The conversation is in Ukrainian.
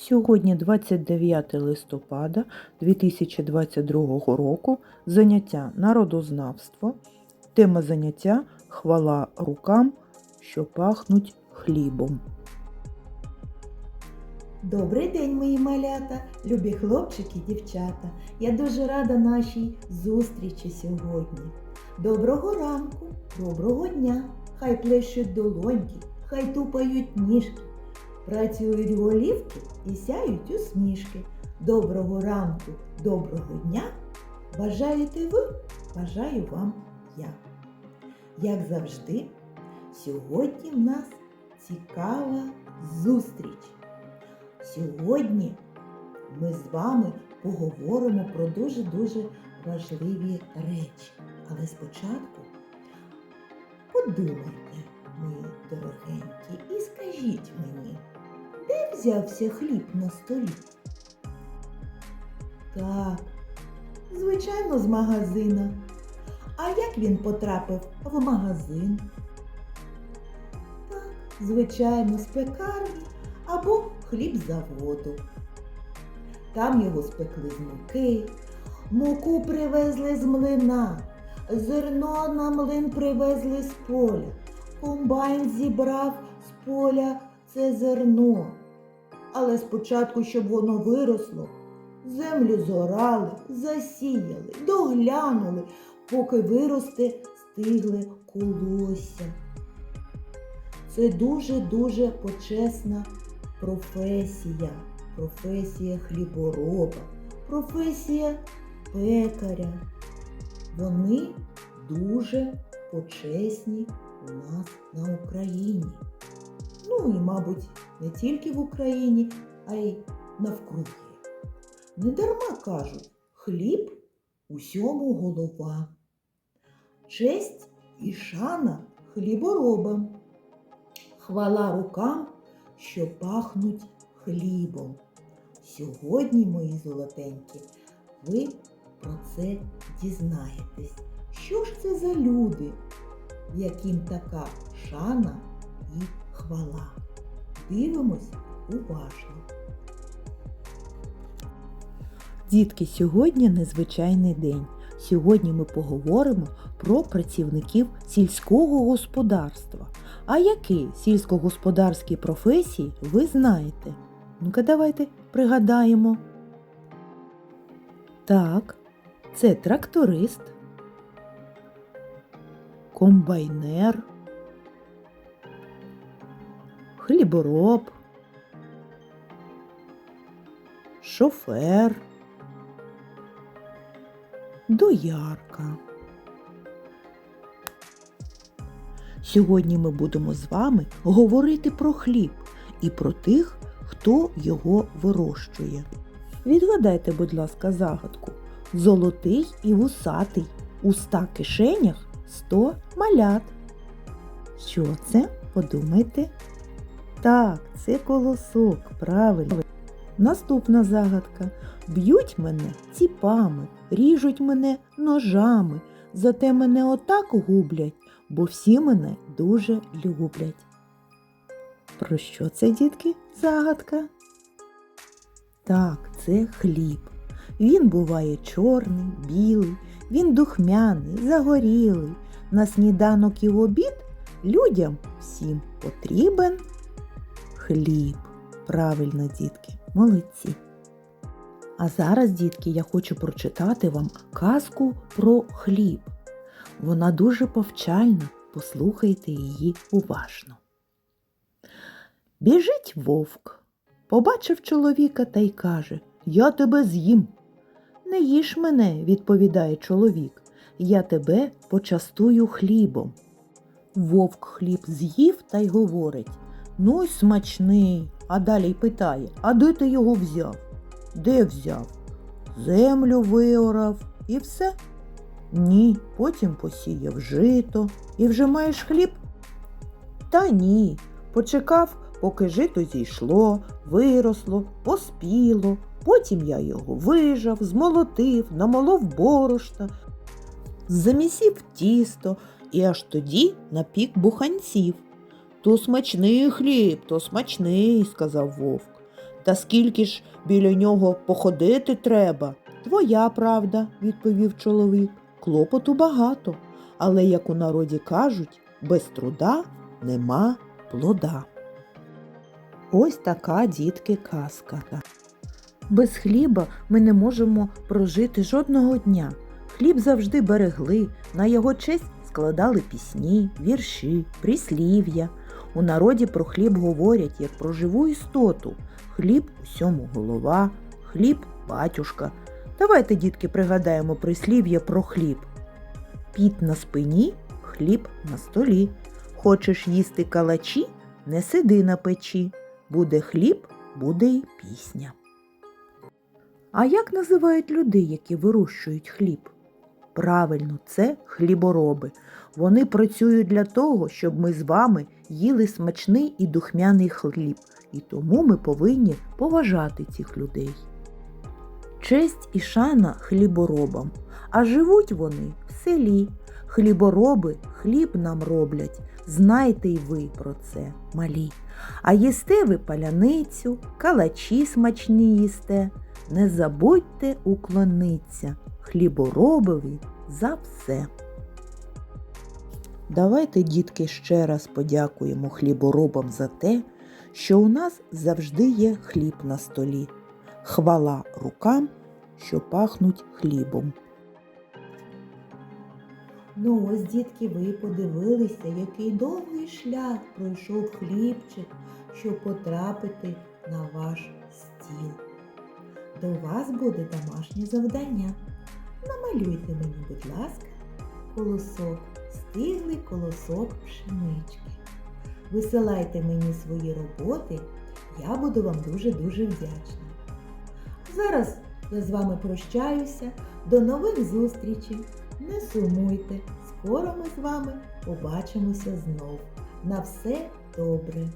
Сьогодні 29 листопада 2022 року. Заняття народознавство. Тема заняття хвала рукам, що пахнуть хлібом. Добрий день, мої малята, любі хлопчики, дівчата. Я дуже рада нашій зустрічі сьогодні. Доброго ранку, доброго дня. Хай плещуть долоньки, хай тупають ніжки, працюють голівки і сяють усмішки. Доброго ранку, доброго дня. Бажаєте ви, бажаю вам я. Як завжди, сьогодні в нас цікава зустріч. Сьогодні ми з вами поговоримо про дуже-дуже важливі речі. Але спочатку подумайте, мої дорогенькі, і скажіть мені, взявся хліб на столі? Так, звичайно, з магазина. А як він потрапив в магазин? Так, звичайно, з пекарні або хліб заводу. Там його спекли з муки, муку привезли з млина, зерно на млин привезли з поля, комбайн зібрав з поля це зерно. Але спочатку, щоб воно виросло, землю зорали, засіяли, доглянули, поки виросте, стигли колосся. Це дуже-дуже почесна професія, професія хлібороба, професія пекаря. Вони дуже почесні у нас на Україні. Ну і, мабуть, не тільки в Україні, а й навкруги. Недарма кажуть, хліб усьому голова. Честь і шана хліборобам. Хвала рукам що пахнуть хлібом. Сьогодні, мої золотенькі, ви про це дізнаєтесь. Що ж це за люди, яким така шана і хвала? Дивимось уважно. Дітки, сьогодні незвичайний день. Сьогодні ми поговоримо про працівників сільського господарства. А які сільськогосподарські професії ви знаєте? Ну-ка давайте пригадаємо. Так, це тракторист, комбайнер, хлібороб, шофер, доярка. Сьогодні ми будемо з вами говорити про хліб і про тих, хто його вирощує. Відгадайте, будь ласка, загадку. Золотий і вусатий. У ста кишенях сто малят. Що це? Подумайте. Так, це колосок, правильно. Наступна загадка. Б'ють мене ціпами, ріжуть мене ножами, зате мене отак гублять, бо всі мене дуже люблять. Про що це, дітки, загадка? Так, це хліб. Він буває чорний, білий, він духмяний, загорілий. На сніданок і в обід людям всім потрібен хліб. Правильно, дітки, молодці. А зараз, дітки, я хочу прочитати вам казку про хліб. Вона дуже повчальна, послухайте її уважно. Біжить вовк, побачив чоловіка та й каже Я тебе з'їм. Не їж мене, відповідає чоловік, я тебе почастую хлібом. Вовк хліб з'їв та й говорить Ну й смачний. А далі й питає А де ти його взяв? Де взяв? Землю виорав і все. Ні, потім посіяв жито і вже маєш хліб? Та ні. Почекав, поки жито зійшло, виросло, поспіло. Потім я його вижав, змолотив, намолов борошна, замісів тісто і аж тоді напік буханців. То смачний хліб, то смачний, сказав вовк. Та скільки ж біля нього походити треба? Твоя правда, відповів чоловік. Клопоту багато, але, як у народі кажуть, без труда нема плода. Ось така, дітки, казка. Без хліба ми не можемо прожити жодного дня. Хліб завжди берегли, на його честь складали пісні, вірші, прислів'я. У народі про хліб говорять як про живу істоту. Хліб усьому голова, хліб батюшка. Давайте, дітки, пригадаємо прислів'я про хліб. Піт на спині, хліб на столі. Хочеш їсти калачі, не сиди на печі. Буде хліб, буде й пісня. А як називають людей, які вирощують хліб? Правильно, це хлібороби. Вони працюють для того, щоб ми з вами їли смачний і духмяний хліб, і тому ми повинні поважати цих людей. Честь і шана хліборобам, а живуть вони в селі. Хлібороби хліб нам роблять, знайте й ви про це, малі. А їсте ви паляницю, калачі смачні їсте, не забудьте уклониться хліборобові за все. Давайте, дітки, ще раз подякуємо хліборобам за те, що у нас завжди є хліб на столі. Хвала рукам, що пахнуть хлібом. Ну ось, дітки, ви подивилися, який довгий шлях пройшов хлібчик, щоб потрапити на ваш стіл. До вас буде домашнє завдання. Намалюйте мені, будь ласка, колосок, стиглий колосок пшенички. Висилайте мені свої роботи, я буду вам дуже-дуже вдячна. Зараз я з вами прощаюся. До нових зустрічей! Не сумуйте, скоро ми з вами побачимося знов. На все добре!